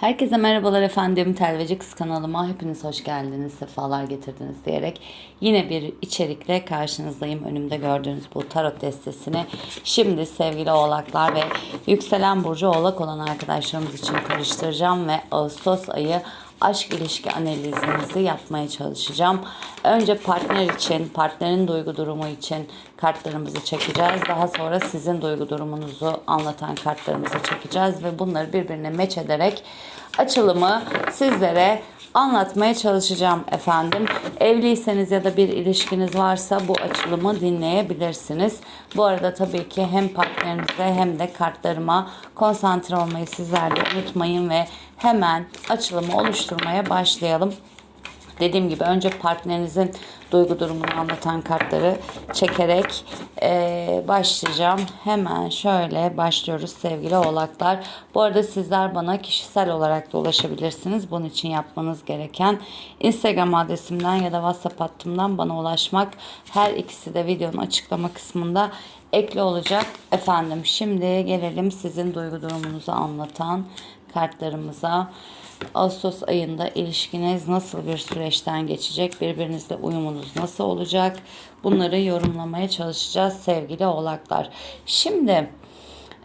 Herkese merhabalar efendim. Telveci Kız kanalıma hepiniz hoş geldiniz, sefalar getirdiniz diyerek yine bir içerikle karşınızdayım. Önümde gördüğünüz bu tarot destesini şimdi sevgili oğlaklar ve yükselen burcu oğlak olan arkadaşlarımız için karıştıracağım ve Ağustos ayı aşk ilişki analizinizi yapmaya çalışacağım. Önce partner için, partnerin duygu durumu için kartlarımızı çekeceğiz. Daha sonra sizin duygu durumunuzu anlatan kartlarımızı çekeceğiz ve bunları birbirine meç ederek açılımı sizlere anlatmaya çalışacağım efendim. Evliyseniz ya da bir ilişkiniz varsa bu açılımı dinleyebilirsiniz. Bu arada tabii ki hem partnerinize hem de kartlarıma konsantre olmayı sizler de unutmayın ve hemen açılımı oluşturmaya başlayalım. Dediğim gibi önce partnerinizin duygu durumunu anlatan kartları çekerek eee, başlayacağım. Hemen şöyle başlıyoruz sevgili oğlaklar. Bu arada sizler bana kişisel olarak da ulaşabilirsiniz. Bunun için yapmanız gereken Instagram adresimden ya da WhatsApp hattımdan bana ulaşmak. Her ikisi de videonun açıklama kısmında ekli olacak. Efendim şimdi gelelim sizin duygu durumunuzu anlatan kartlarımıza. Ağustos ayında ilişkiniz nasıl bir süreçten geçecek? Birbirinizle uyumunuz nasıl olacak? Bunları yorumlamaya çalışacağız sevgili oğlaklar. Şimdi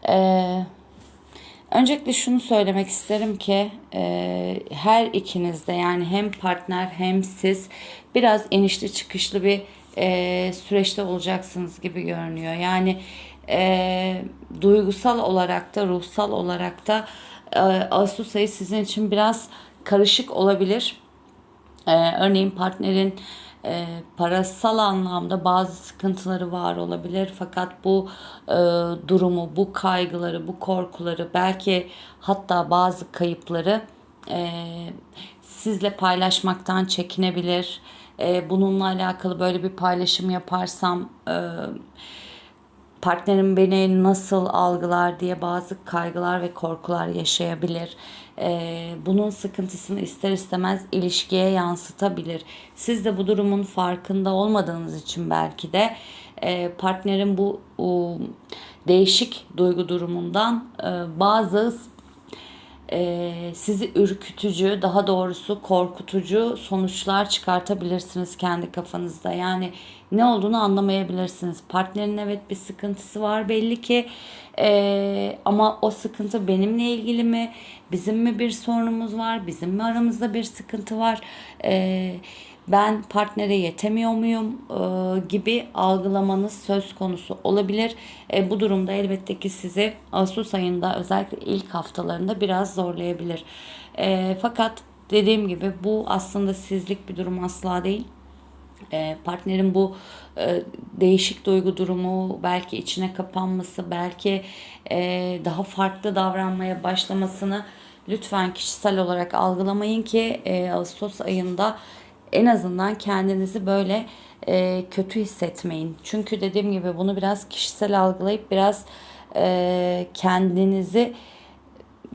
eee Öncelikle şunu söylemek isterim ki e, her ikiniz de yani hem partner hem siz biraz inişli çıkışlı bir e, süreçte olacaksınız gibi görünüyor. Yani e, duygusal olarak da ruhsal olarak da e, Ağustos ayı sizin için biraz karışık olabilir. Ee, örneğin partnerin e, parasal anlamda bazı sıkıntıları var olabilir fakat bu e, durumu, bu kaygıları, bu korkuları belki hatta bazı kayıpları e, sizle paylaşmaktan çekinebilir. E, bununla alakalı böyle bir paylaşım yaparsam e, partnerim beni nasıl algılar diye bazı kaygılar ve korkular yaşayabilir. Ee, bunun sıkıntısını ister istemez ilişkiye yansıtabilir. Siz de bu durumun farkında olmadığınız için belki de e, partnerin bu değişik duygu durumundan e, bazı e, sizi ürkütücü, daha doğrusu korkutucu sonuçlar çıkartabilirsiniz kendi kafanızda. Yani ne olduğunu anlamayabilirsiniz. Partnerin evet bir sıkıntısı var belli ki E, ama o sıkıntı benimle ilgili mi? Bizim mi bir sorunumuz var? Bizim mi aramızda bir sıkıntı var? E, ben partnere yetemiyor muyum e, gibi algılamanız söz konusu olabilir. E, bu durumda elbette ki sizi Ağustos ayında özellikle ilk haftalarında biraz zorlayabilir. E, fakat dediğim gibi bu aslında sizlik bir durum asla değil. E, partnerin bu e, değişik duygu durumu, belki içine kapanması, belki e, daha farklı davranmaya başlamasını lütfen kişisel olarak algılamayın ki Ağustos ayında en azından kendinizi böyle kötü hissetmeyin. Çünkü dediğim gibi bunu biraz kişisel algılayıp biraz e, kendinizi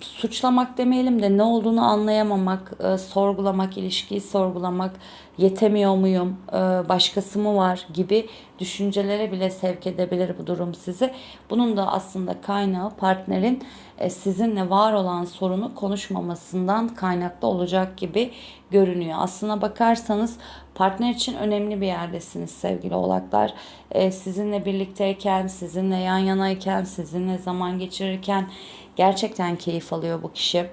suçlamak demeyelim de ne olduğunu anlayamamak, e, sorgulamak, ilişkiyi sorgulamak, yetemiyor muyum, e, başkası mı var gibi düşüncelere bile sevk edebilir bu durum sizi. Bunun da aslında kaynağı partnerin e, sizinle var olan sorunu konuşmamasından kaynaklı olacak gibi görünüyor. Aslına bakarsanız partner için önemli bir yerdesiniz sevgili oğlaklar. E, sizinle birlikteyken, sizinle yan yanayken, sizinle zaman geçirirken gerçekten keyif alıyor bu kişi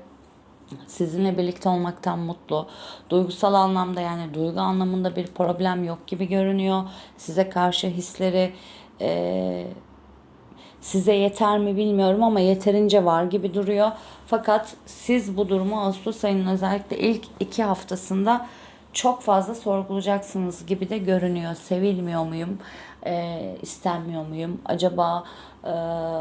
sizinle birlikte olmaktan mutlu. Duygusal anlamda yani duygu anlamında bir problem yok gibi görünüyor. Size karşı hisleri e, size yeter mi bilmiyorum ama yeterince var gibi duruyor. Fakat siz bu durumu Ağustos ayının özellikle ilk iki haftasında çok fazla sorgulayacaksınız gibi de görünüyor. Sevilmiyor muyum? E, istenmiyor muyum? Acaba e,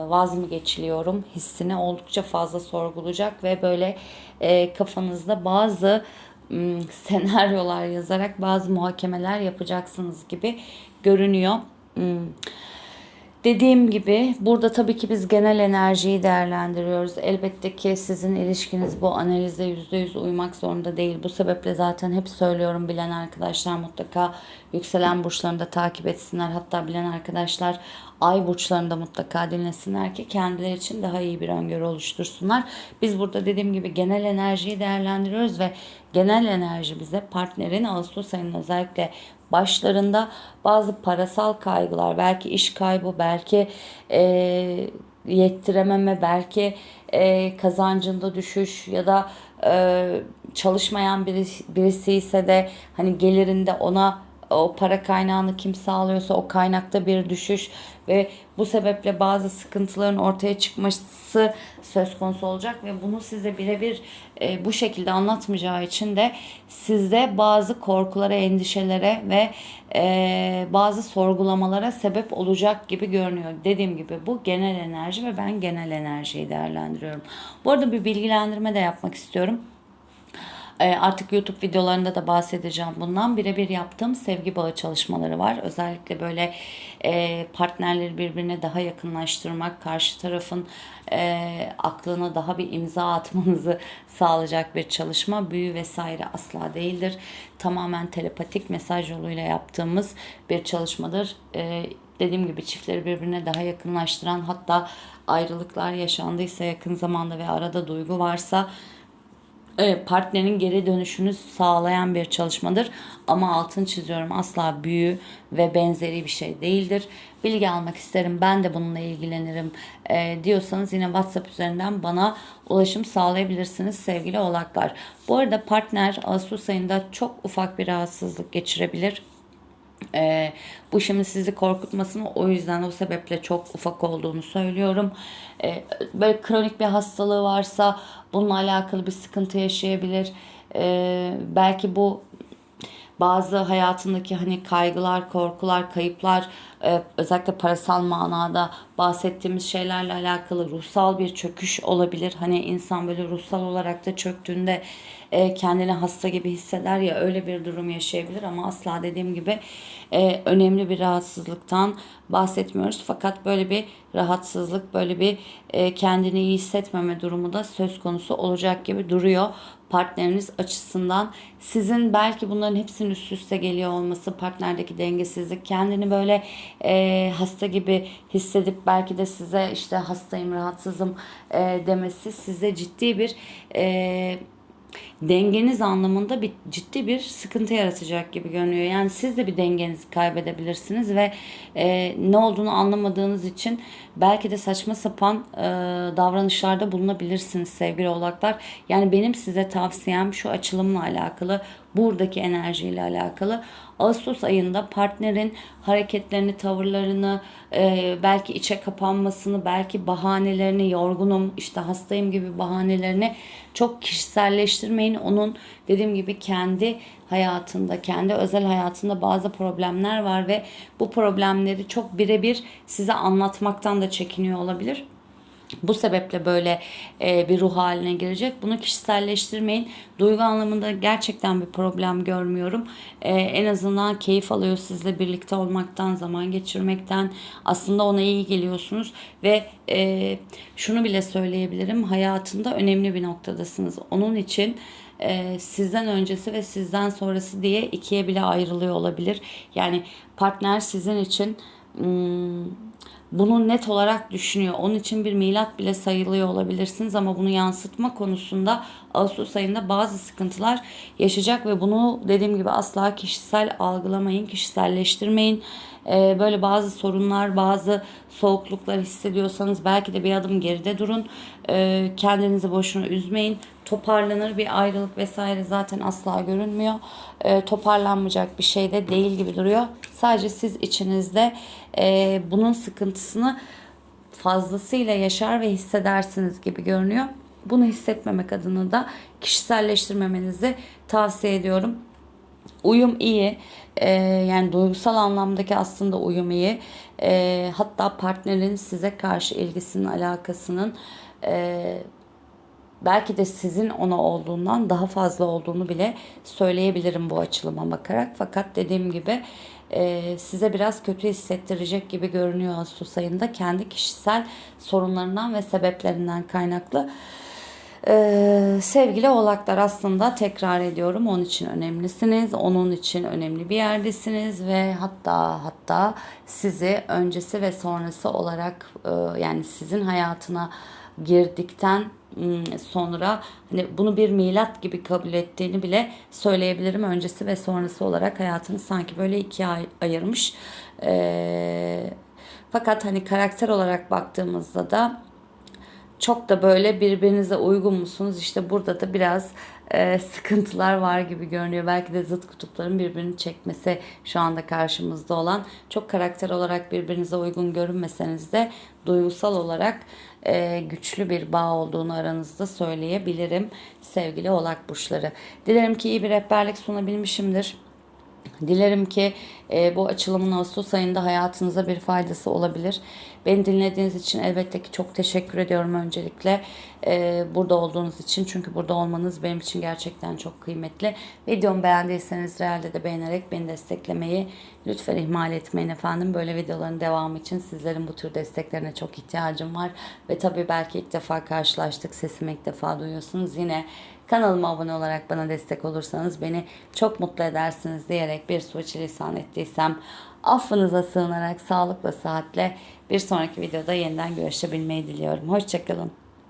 vaz mı geçiliyorum? Hissini oldukça fazla sorgulayacak ve böyle e, kafanızda bazı m, senaryolar yazarak bazı muhakemeler yapacaksınız gibi görünüyor. M, Dediğim gibi burada tabii ki biz genel enerjiyi değerlendiriyoruz. Elbette ki sizin ilişkiniz bu analize %100 uymak zorunda değil. Bu sebeple zaten hep söylüyorum bilen arkadaşlar mutlaka yükselen burçlarını da takip etsinler. Hatta bilen arkadaşlar ay burçlarını da mutlaka dinlesinler ki kendileri için daha iyi bir öngörü oluştursunlar. Biz burada dediğim gibi genel enerjiyi değerlendiriyoruz ve genel enerji bize partnerin Ağustos ayının özellikle başlarında bazı parasal kaygılar, belki iş kaybı, belki e, yettirememe, belki e, kazancında düşüş ya da e, çalışmayan birisi, birisi ise de hani gelirinde ona o para kaynağını kim sağlıyorsa o kaynakta bir düşüş ve bu sebeple bazı sıkıntıların ortaya çıkması söz konusu olacak ve bunu size birebir e, bu şekilde anlatmayacağı için de sizde bazı korkulara, endişelere ve e, bazı sorgulamalara sebep olacak gibi görünüyor. Dediğim gibi bu genel enerji ve ben genel enerjiyi değerlendiriyorum. Bu arada bir bilgilendirme de yapmak istiyorum. E, artık YouTube videolarında da bahsedeceğim bundan. Birebir yaptığım sevgi bağı çalışmaları var. Özellikle böyle e, partnerleri birbirine daha yakınlaştırmak, karşı tarafın e, aklına daha bir imza atmanızı sağlayacak bir çalışma. Büyü vesaire asla değildir. Tamamen telepatik mesaj yoluyla yaptığımız bir çalışmadır. dediğim gibi çiftleri birbirine daha yakınlaştıran hatta ayrılıklar yaşandıysa yakın zamanda ve arada duygu varsa partnerin geri dönüşünü sağlayan bir çalışmadır. Ama altın çiziyorum asla büyü ve benzeri bir şey değildir. Bilgi almak isterim ben de bununla ilgilenirim e, diyorsanız yine WhatsApp üzerinden bana ulaşım sağlayabilirsiniz sevgili oğlaklar. Bu arada partner Ağustos ayında çok ufak bir rahatsızlık geçirebilir. Ee, bu şimdi sizi korkutmasın o yüzden o sebeple çok ufak olduğunu söylüyorum. Ee, böyle kronik bir hastalığı varsa bununla alakalı bir sıkıntı yaşayabilir. Ee, belki bu bazı hayatındaki hani kaygılar, korkular, kayıplar e, özellikle parasal manada bahsettiğimiz şeylerle alakalı ruhsal bir çöküş olabilir. Hani insan böyle ruhsal olarak da çöktüğünde e, kendini hasta gibi hisseder ya öyle bir durum yaşayabilir ama asla dediğim gibi e, önemli bir rahatsızlıktan bahsetmiyoruz. Fakat böyle bir rahatsızlık, böyle bir e, kendini iyi hissetmeme durumu da söz konusu olacak gibi duruyor partneriniz açısından. Sizin belki bunların hepsinin üst üste geliyor olması, partnerdeki dengesizlik, kendini böyle e, hasta gibi hissedip belki de size işte hastayım, rahatsızım e, demesi size ciddi bir e, dengeniz anlamında bir ciddi bir sıkıntı yaratacak gibi görünüyor. Yani siz de bir dengenizi kaybedebilirsiniz ve e, ne olduğunu anlamadığınız için belki de saçma sapan e, davranışlarda bulunabilirsiniz sevgili oğlaklar. Yani benim size tavsiyem şu açılımla alakalı, buradaki enerjiyle alakalı. Ağustos ayında partnerin hareketlerini, tavırlarını, e, belki içe kapanmasını, belki bahanelerini, yorgunum, işte hastayım gibi bahanelerini çok kişiselleştirmeyin. Onun dediğim gibi kendi hayatında, kendi özel hayatında bazı problemler var ve bu problemleri çok birebir size anlatmaktan da çekiniyor olabilir. Bu sebeple böyle e, bir ruh haline girecek. Bunu kişiselleştirmeyin. Duygu anlamında gerçekten bir problem görmüyorum. E, en azından keyif alıyor sizle birlikte olmaktan, zaman geçirmekten. Aslında ona iyi geliyorsunuz ve e, şunu bile söyleyebilirim. Hayatında önemli bir noktadasınız. Onun için e, sizden öncesi ve sizden sonrası diye ikiye bile ayrılıyor olabilir. Yani partner sizin için hmm, bunu net olarak düşünüyor. Onun için bir milat bile sayılıyor olabilirsiniz ama bunu yansıtma konusunda Ağustos ayında bazı sıkıntılar yaşayacak ve bunu dediğim gibi asla kişisel algılamayın, kişiselleştirmeyin. Ee, böyle bazı sorunlar, bazı soğukluklar hissediyorsanız belki de bir adım geride durun. Ee, kendinizi boşuna üzmeyin. Toparlanır bir ayrılık vesaire zaten asla görünmüyor. Ee, toparlanmayacak bir şey de değil gibi duruyor. Sadece siz içinizde e, bunun sıkıntısını fazlasıyla yaşar ve hissedersiniz gibi görünüyor. Bunu hissetmemek adına da kişiselleştirmemenizi tavsiye ediyorum. Uyum iyi. E, yani duygusal anlamdaki aslında uyum iyi. E, hatta partnerin size karşı ilgisinin, alakasının e, belki de sizin ona olduğundan daha fazla olduğunu bile söyleyebilirim bu açılıma bakarak. Fakat dediğim gibi e, size biraz kötü hissettirecek gibi görünüyor Ağustos ayında kendi kişisel sorunlarından ve sebeplerinden kaynaklı. Ee, sevgili oğlaklar aslında tekrar ediyorum onun için önemlisiniz. Onun için önemli bir yerdesiniz ve hatta hatta sizi öncesi ve sonrası olarak e, yani sizin hayatına girdikten sonra hani bunu bir milat gibi kabul ettiğini bile söyleyebilirim. Öncesi ve sonrası olarak hayatını sanki böyle ikiye ay- ayırmış. Ee, fakat hani karakter olarak baktığımızda da çok da böyle birbirinize uygun musunuz? İşte burada da biraz e, sıkıntılar var gibi görünüyor. Belki de zıt kutupların birbirini çekmesi şu anda karşımızda olan. Çok karakter olarak birbirinize uygun görünmeseniz de duygusal olarak e, güçlü bir bağ olduğunu aranızda söyleyebilirim sevgili oğlak burçları. Dilerim ki iyi bir rehberlik sunabilmişimdir. Dilerim ki e, bu açılımın Ağustos ayında hayatınıza bir faydası olabilir. Beni dinlediğiniz için elbette ki çok teşekkür ediyorum öncelikle. E, burada olduğunuz için çünkü burada olmanız benim için gerçekten çok kıymetli. Videomu beğendiyseniz realde de beğenerek beni desteklemeyi lütfen ihmal etmeyin efendim. Böyle videoların devamı için sizlerin bu tür desteklerine çok ihtiyacım var. Ve tabii belki ilk defa karşılaştık. Sesimi ilk defa duyuyorsunuz. Yine Kanalıma abone olarak bana destek olursanız beni çok mutlu edersiniz diyerek bir suçilisan ettiysem affınıza sığınarak sağlıkla sıhhatle bir sonraki videoda yeniden görüşebilmeyi diliyorum. Hoşçakalın.